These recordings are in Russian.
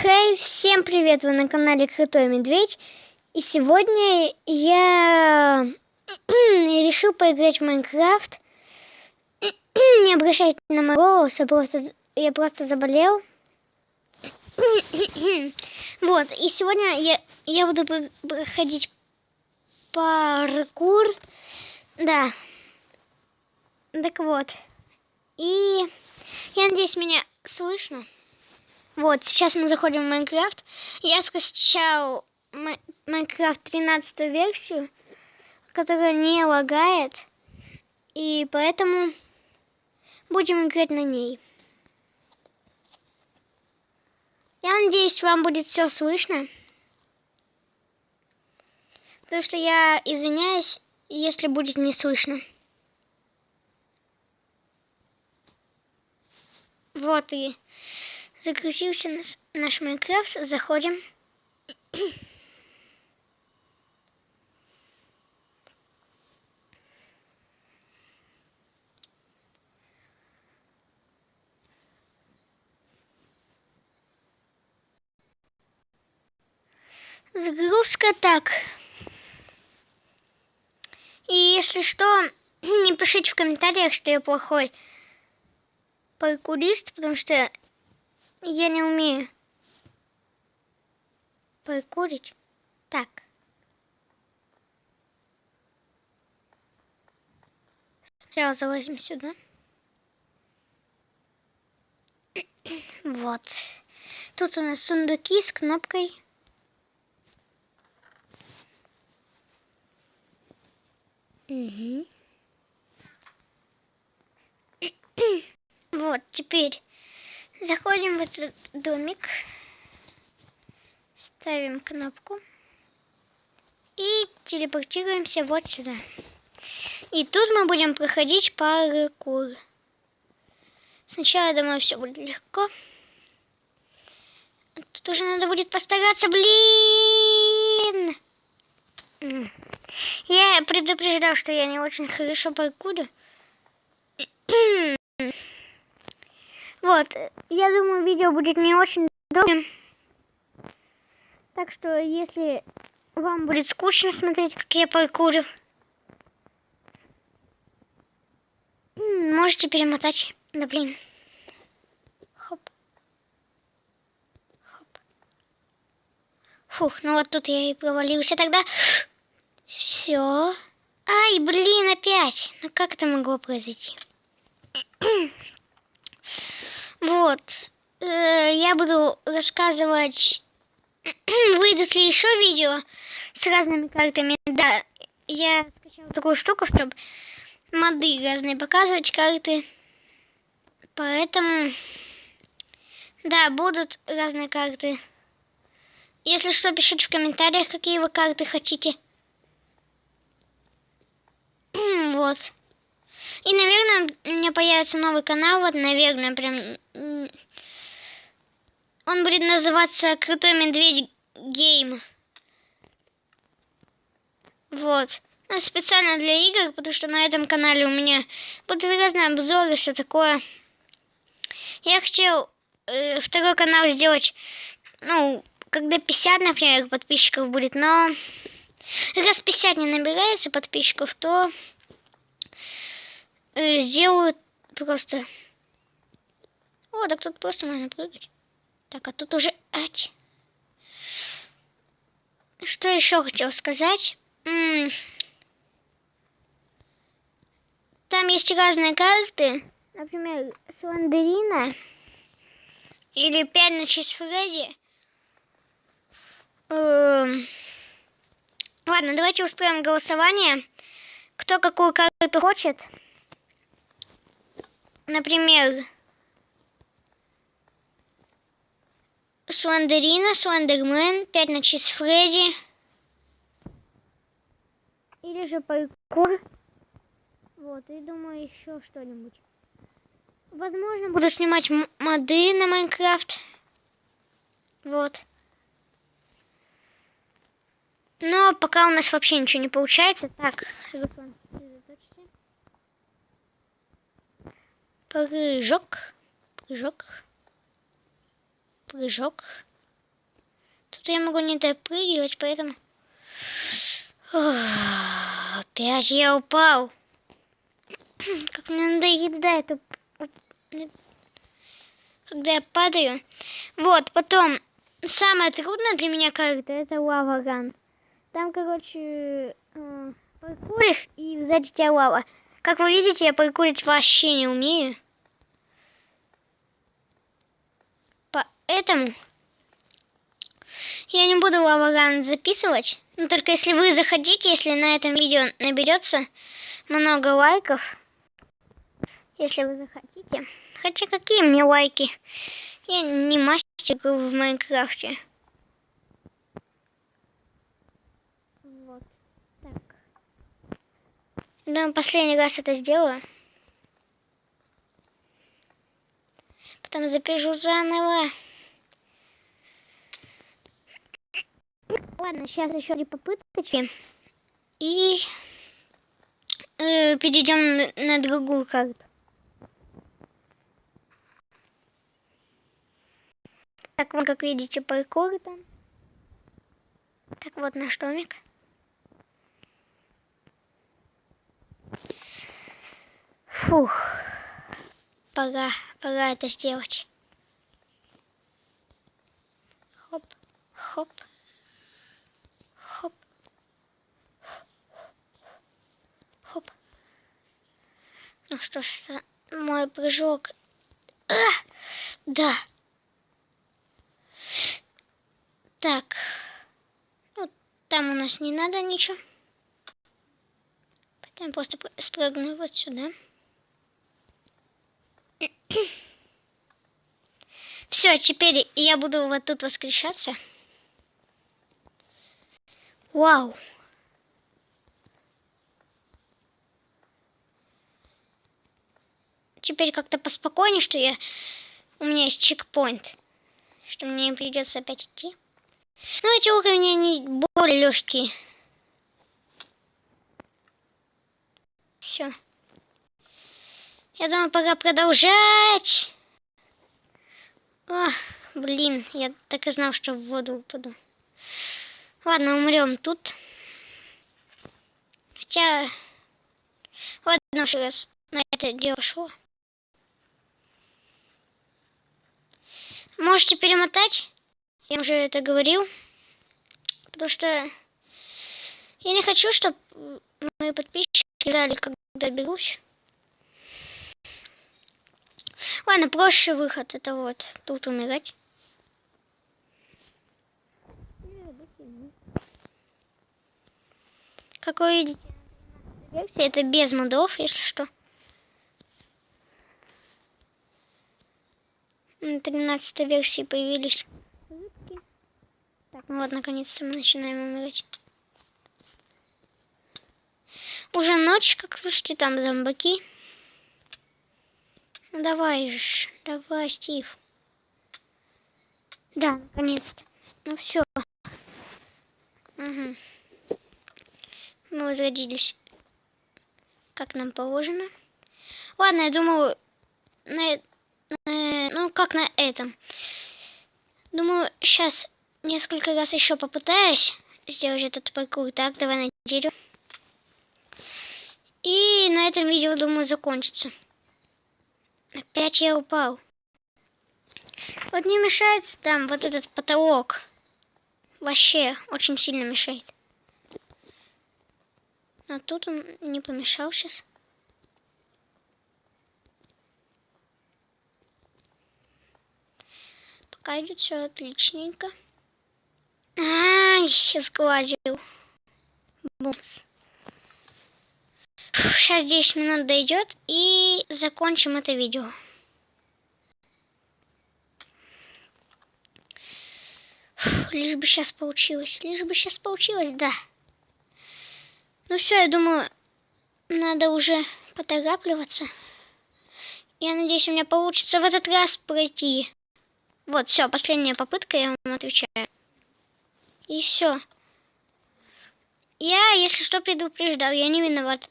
Хей, всем привет! Вы на канале Крутой Медведь. И сегодня я решил поиграть в Майнкрафт. Не обращайте на мой голос, я просто, я просто заболел. Вот, и сегодня я, я буду проходить паркур. Да. Так вот. И я надеюсь, меня слышно. Вот, сейчас мы заходим в Майнкрафт. Я скачал Майнкрафт 13 версию, которая не лагает. И поэтому будем играть на ней. Я надеюсь, вам будет все слышно. Потому что я извиняюсь, если будет не слышно. Вот и Загрузился наш, наш Майнкрафт. Заходим. Загрузка так. И если что, не пишите в комментариях, что я плохой паркурист, потому что я не умею прикурить. Так. Сначала залазим сюда. Вот. Тут у нас сундуки с кнопкой. Угу. Вот, теперь Заходим в этот домик. Ставим кнопку. И телепортируемся вот сюда. И тут мы будем проходить паркур. Сначала, думаю, все будет легко. Тут уже надо будет постараться, блин! Я предупреждал, что я не очень хорошо паркурю. Вот, я думаю, видео будет не очень долгим. Так что, если вам будет скучно смотреть, как я паркурю, можете перемотать. Да блин. Хоп. Хоп. Фух, ну вот тут я и провалился тогда. Все. Ай, блин, опять. Ну как это могло произойти? Вот. Э, я буду рассказывать, выйдут ли еще видео с разными картами. Да, я скачала такую штуку, чтобы моды разные показывать карты. Поэтому, да, будут разные карты. Если что, пишите в комментариях, какие вы карты хотите. вот. И, наверное, у меня появится новый канал, вот, наверное, прям... Он будет называться Крутой Медведь Гейм. Вот. Ну, специально для игр, потому что на этом канале у меня будут разные обзоры, все такое. Я хотел э, второй канал сделать, ну, когда 50, например, подписчиков будет, но раз 50 не набирается подписчиков, то э, сделаю просто... О, так тут просто можно прыгать. Так, а тут уже... Ать. Что еще хотел сказать? М -м Там есть разные карты. Например, Сландерина. Или 5 ночей с Фредди. Эм... Ладно, давайте устроим голосование. Кто какую карту хочет например, Слендерина, Слендермен, Пять ночей с Фредди. Или же паркур. Вот, и думаю, еще что-нибудь. Возможно, буду снимать моды на Майнкрафт. Вот. Но пока у нас вообще ничего не получается. Так, Руслан, Прыжок. Прыжок. Прыжок. что я могу не допрыгивать, поэтому... Опять я упал. Как мне надоедает, когда я падаю. Вот, потом, самое трудное для меня как-то, это лава-ган. Там, короче, э, паркуришь, и сзади тебя лава. Как вы видите, я паркурить вообще не умею. Поэтому я не буду лаваган записывать. Но только если вы захотите, если на этом видео наберется много лайков. Если вы захотите. Хотя какие мне лайки? Я не мастер в Майнкрафте. Вот. Так. Да, последний раз это сделаю. Потом запишу заново. Ладно, сейчас еще три попыточки. И э, перейдем на, на другую карту. Так, вот как видите, паркур там. Так, вот наш домик. Фух. Пора, пора это сделать. Хоп, хоп. Хоп. Хоп. Ну что ж, мой прыжок. А, да. Так. Ну, там у нас не надо ничего. Потом просто спрыгну вот сюда. Все, теперь я буду вот тут воскрешаться. Вау. Теперь как-то поспокойнее, что я... У меня есть чекпоинт. Что мне не придется опять идти. Но эти уровни, они более легкие. Все. Я думаю, пора продолжать. О, блин, я так и знал, что в воду упаду. Ладно, умрем тут. Хотя... Ладно, еще раз на это дело шло. Можете перемотать. Я уже это говорил. Потому что я не хочу, чтобы мои подписчики ждали, когда берусь. Ладно, проще выход. Это вот тут умирать. Как вы видите, это без модов, если что. На 13 версии появились. Так, ну вот, наконец-то мы начинаем умирать. Уже ночь, как слышите, там зомбаки. Давай же, давай, Стив. Да, наконец-то. Ну все. Угу. Мы возродились, как нам положено. Ладно, я думаю, на, на, ну как на этом. Думаю, сейчас несколько раз еще попытаюсь сделать этот паркур. Так, давай на дерево. И на этом видео, думаю, закончится. Опять я упал. Вот не мешает там вот этот потолок. Вообще очень сильно мешает. А тут он не помешал сейчас. Пока идет все отличненько. Ай, сейчас глазил. Бумс. Сейчас 10 минут дойдет и закончим это видео. Лишь бы сейчас получилось. Лишь бы сейчас получилось, да. Ну все, я думаю, надо уже поторапливаться. Я надеюсь, у меня получится в этот раз пройти. Вот, все, последняя попытка, я вам отвечаю. И все. Я, если что, предупреждал, я не виноват.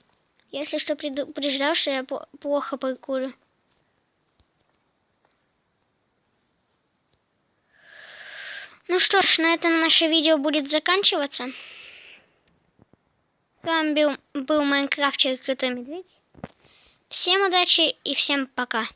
Если что, предупреждал, что я плохо паркурю. Ну что ж, на этом наше видео будет заканчиваться. С вами был, был Майнкрафтер Крутой Медведь. Всем удачи и всем пока.